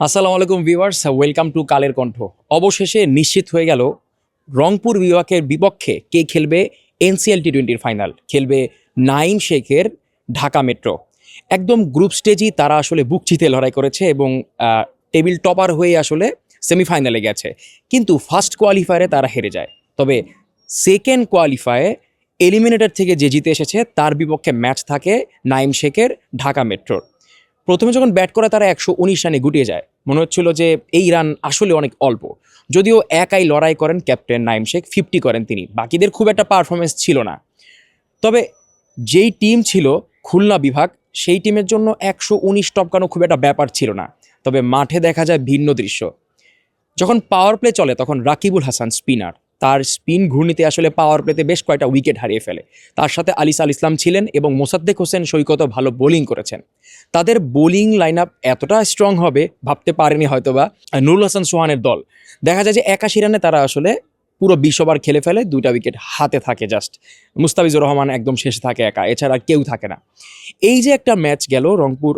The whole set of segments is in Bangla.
আসসালামু আলাইকুম viewers, welcome to Kaler Kantho. অবশেষে নিশ্চিত হয়ে গেল, রংপুর বিভাগের বিপক্ষে কে খেলবে এনসিএল টি টোয়েন্টির ফাইনাল? খেলবে নাইম শেখের ঢাকা মেট্রো। একদম গ্রুপ স্টেজই তারা আসলে বুক চিতে লড়াই করেছে এবং টেবিল টপার হয়ে আসলে সেমিফাইনালে গেছে। কিন্তু ফার্স্ট কোয়ালিফায়ারে তারা হেরে যায়। তবে সেকেন্ড কোয়ালিফায়ে এলিমিনেটর থেকে যে জিতে এসেছে, তার বিপক্ষে ম্যাচ থাকে নাইম শেখের ঢাকা মেট্রোর। প্রথমে যখন ব্যাট করে তারা একশো উনিশ রানে গুটিয়ে যায়, মনে হচ্ছিল যে এই রান আসলে অনেক অল্প। যদিও একাই লড়াই করেন ক্যাপ্টেন নাইম শেখ ফিফটি করেন তিনি, বাকিদের খুব একটা পারফরমেন্স ছিল না। তবে যেই টিম ছিল খুলনা বিভাগ, সেই টিমের জন্য একশো উনিশ টপকানো খুব একটা ব্যাপার ছিল না। তবে মাঠে দেখা যায় ভিন্ন দৃশ্য। যখন পাওয়ার প্লে চলে, তখন রাকিবুল হাসান স্পিনার তার স্পিন ঘূর্ণিতে আসলে পাওয়ার প্লেতে বেশ কয়েকটা উইকেট হারিয়ে ফেলে। তার সাথে আলিস আল ইসলাম ছিলেন এবং মোসাদ্দেক হোসেন সৈকত ভালো বোলিং করেছেন। তাদের বোলিং লাইন আপ এতটা স্ট্রং হবে, ভাবতে পারেনি হয়তোবা, নুরুল হাসান সোহানের দল। দেখা যায় যে একাশি রানে তারা আসলে পুরো বিশ ওভার খেলে ফেলে দুইটা উইকেট হাতে থাকে জাস্ট মুস্তাফিজুর রহমান একদম শেষে থাকে একা, এছাড়া কেউ থাকে না। এই যে একটা ম্যাচ গেল, রংপুর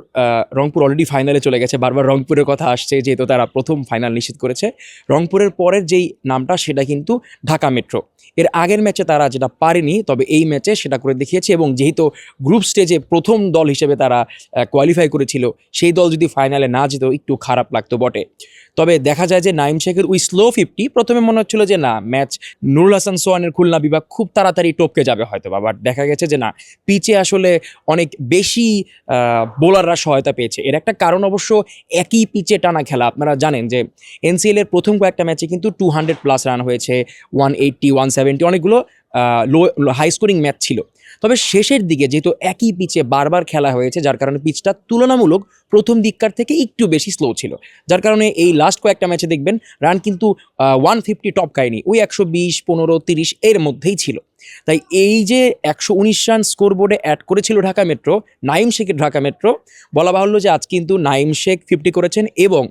রংপুর অলরেডি ফাইনালে চলে গেছে, বারবার রংপুরের কথা আসছে, যেহেতু তারা প্রথম ফাইনাল নিশ্চিত করেছে। রংপুরের পরের যেই নামটা, সেটা কিন্তু ঢাকা মেট্রো এর আগের ম্যাচে তারা যেটা পারেনি, তবে এই ম্যাচে সেটা করে দেখিয়েছে এবং যেহেতু গ্রুপ স্টেজে প্রথম দল হিসেবে তারা কোয়ালিফাই করেছিল, সেই দল যদি ফাইনালে না যেত একটু খারাপ লাগতো বটে। তবে দেখা যায় যে নাইম শেখের ওই স্লো ফিফটি প্রথমে মনে হচ্ছিল যে না ম্যাচ। নুরুল হাসান সোয়ানের খুলনা বিভাগ খুব তাড়াতাড়ি টপকে যাবে হয়তো বাট দেখা গেছে যে না, পিচে আসলে অনেক বেশি বোলাররা সহায়তা পেয়েছে। এর একটা কারণ অবশ্য একই পিচে টানা খেলা। আপনারা জানেন যে এনসিএল এর প্রথম কয়েকটা ম্যাচে কিন্তু টু হান্ড্রেড প্লাস রান হয়েছে ওয়ান এইটটি ওয়ান সেভেন্টি অনেকগুলো লো হাই স্কোরিং ম্যাচ ছিল। তবে শেষের দিকে যেহেতু একই পিচে বারবার খেলা হয়েছে, যার কারণে পিচটা তুলনামূলক প্রথম দিককার থেকে একটু বেশি স্লো ছিল। যার কারণে এই লাস্ট কয়েকটা ম্যাচে দেখবেন রান কিন্তু ওয়ান ফিফটি টপ খায়নি ওই একশো বিশ, পনেরো, তিরিশ এর মধ্যেই ছিল। তাই এই যে একশো উনিশ রান স্কোর বোর্ডে অ্যাড করেছিল ঢাকা মেট্রো নাইম শেখের ঢাকা মেট্রো বলা বাহুল্য যে আজ কিন্তু নাইম শেখ ফিফটি করেছেন এবং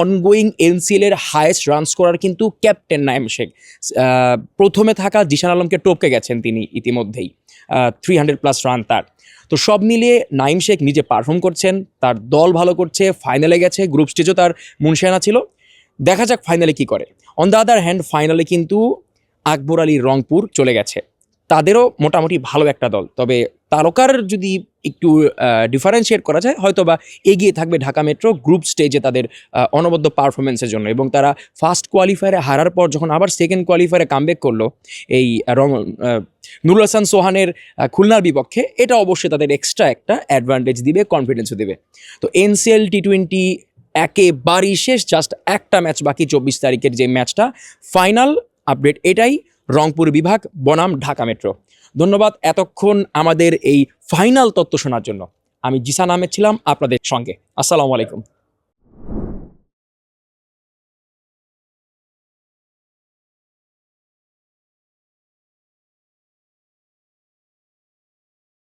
অনগোয়িং এনসিএল এর হায়েস্ট রান স্কোরার কিন্তু ক্যাপ্টেন নাইম শেখ। প্রথমে থাকা জিশান আলমকে টপকে গেছেন তিনি ইতিমধ্যেই। থ্রি হান্ড্রেড প্লাস রান তার। তো সব মিলিয়ে নাইম শেখ নিজে পারফর্ম করছেন, তার দল ভালো করছে ফাইনালে গেছে গ্রুপ স্টেজও তার মুনশিয়ানা ছিল। দেখা যাক ফাইনালে কি করে। অন দ্য আদার হ্যান্ড ফাইনালে কিন্তু আকবর আলী রংপুর চলে গেছে। তাদেরও মোটামুটি ভালো একটা দল, তবে তারকার যদি একটু ডিফারেন্সিয়েট করা যায় হয়তো বা এগিয়ে থাকবে ঢাকা মেট্রো গ্রুপ স্টেজে তাদের অনবদ্য পারফরমেন্সের জন্য। এবং তারা ফার্স্ট কোয়ালিফায়ারে হারার পর যখন আবার সেকেন্ড কোয়ালিফায়ারে কামব্যাক করল, এই রং নুরুল হাসান সোহানের খুলনার বিপক্ষে, এটা অবশ্যই তাদের এক্সট্রা একটা অ্যাডভান্টেজ দিবে কনফিডেন্সও দেবে। তো এনসিএল টি টোয়েন্টি একেবারেই শেষ জাস্ট একটা ম্যাচ বাকি চব্বিশ তারিখের যে ম্যাচটা ফাইনাল আপডেট এটাই। রংপুর বিভাগ, বনাম, ঢাকা মেট্রো। ধন্যবাদ এতক্ষণ আমাদের এই ফাইনাল তত্ত্ব শোনার জন্য। আমি জিসান আহমেদ ছিলাম আপনাদের সঙ্গে। আসসালামু আলাইকুম।